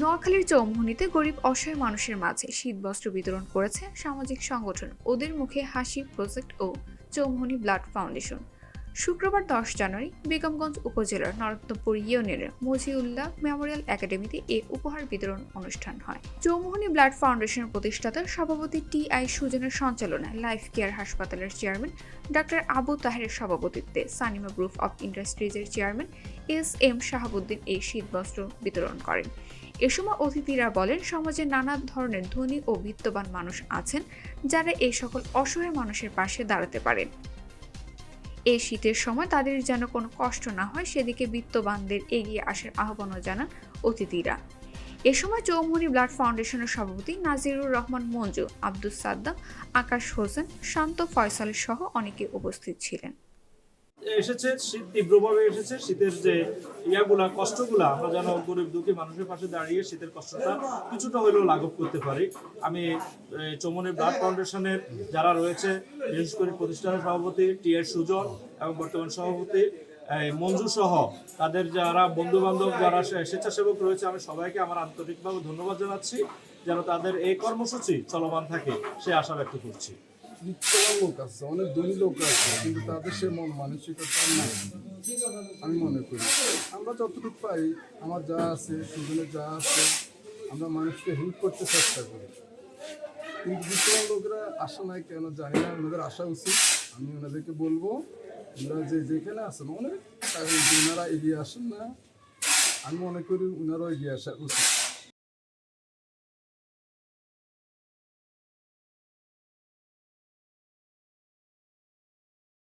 নোয়াখালীর চৌমুহনীতে গরিব অসহায় মানুষের মাঝে শীতবস্ত্র বিতরণ করেছে সামাজিক সংগঠন। ওদের মুখে হাসি, প্রজেক্ট ও চৌমুহনী ব্লাড ফাউন্ডেশন। শুক্রবার দশ জানুয়ারি বেগমগঞ্জ উপজেলার নরত্নপুর ইউনিয়নের মজিউল্লাহ মেমোরিয়াল একাডেমিতে এ উপহার বিতরণ অনুষ্ঠান হয়। চৌমুহনী ব্লাড ফাউন্ডেশনের প্রতিষ্ঠাতা সভাপতি টি আই সুজনের সঞ্চালনায় লাইফ কেয়ার হাসপাতালের চেয়ারম্যান ডাক্তার আবু তাহের সভাপতিত্বে সানিমা গ্রুপ অব ইন্ডাস্ট্রিজের চেয়ারম্যান এস এম শাহাবুদ্দিন এই শীতবস্ত্র বিতরণ করেন। এ সময় অতিথিরা বলেন, সমাজে নানা ধরনের ধনী ও বিত্তবান মানুষ আছেন যারা এই সকল অসহায় মানুষের পাশে দাঁড়াতে পারেন। এই শীতের সময় তাদের যেন কোনো কষ্ট না হয়, সেদিকে বিত্তবানদের এগিয়ে আসার আহ্বানও জানান অতিথিরা। এ সময় চৌমুনি ব্লাড ফাউন্ডেশনের সভাপতি নাজিরুর রহমান মঞ্জু, আব্দুস সাদ্দাম, আকাশ হোসেন, শান্ত ফয়সাল সহ অনেকে উপস্থিত ছিলেন। এসেছে, শীত তীব্রভাবে এসেছে, শীতের যে ইয়াগুলা, কষ্টগুলা, আমরা যেন গরিব, দুঃখী মানুষের পাশে দাঁড়িয়ে শীতের কষ্টটা কিছুটা হলেও লাঘব করতে পারি। আমি চৌমনি ব্লাড ফাউন্ডেশনের যারা রয়েছে, বিশেষ করে প্রতিষ্ঠানের সভাপতি টি এর সুজন এবং বর্তমান সভাপতি মঞ্জু সহ, তাদের যারা বন্ধু বান্ধব যারা স্বেচ্ছাসেবক রয়েছে, আমি সবাইকে আমার আন্তরিকভাবে ধন্যবাদ জানাচ্ছি, যেন তাদের এই কর্মসূচি চলমান থাকে, সে আশা ব্যক্ত করছি। বিত্তবান লোক আছে, অনেক ধনী লোক আছে, কিন্তু তাদের সে মন মানসিকতা নাই। আমি মনে করি, আমরা যতটুকু পাই আমার যা আছে সুজনের যা আছে, আমরা মানুষকে হেল্প করতে চেষ্টা করি। কিন্তু বিত্তবান লোকরা আসা নাই কেন জানি না, ওনাদের আসা উচিত। আমি ওনাদেরকে বলব, ওনারা যে যেখানে আছেন, অনেক ওনারা এগিয়ে আসেন না। আমি মনে করি ওনারাও এগিয়ে আসা উচিত।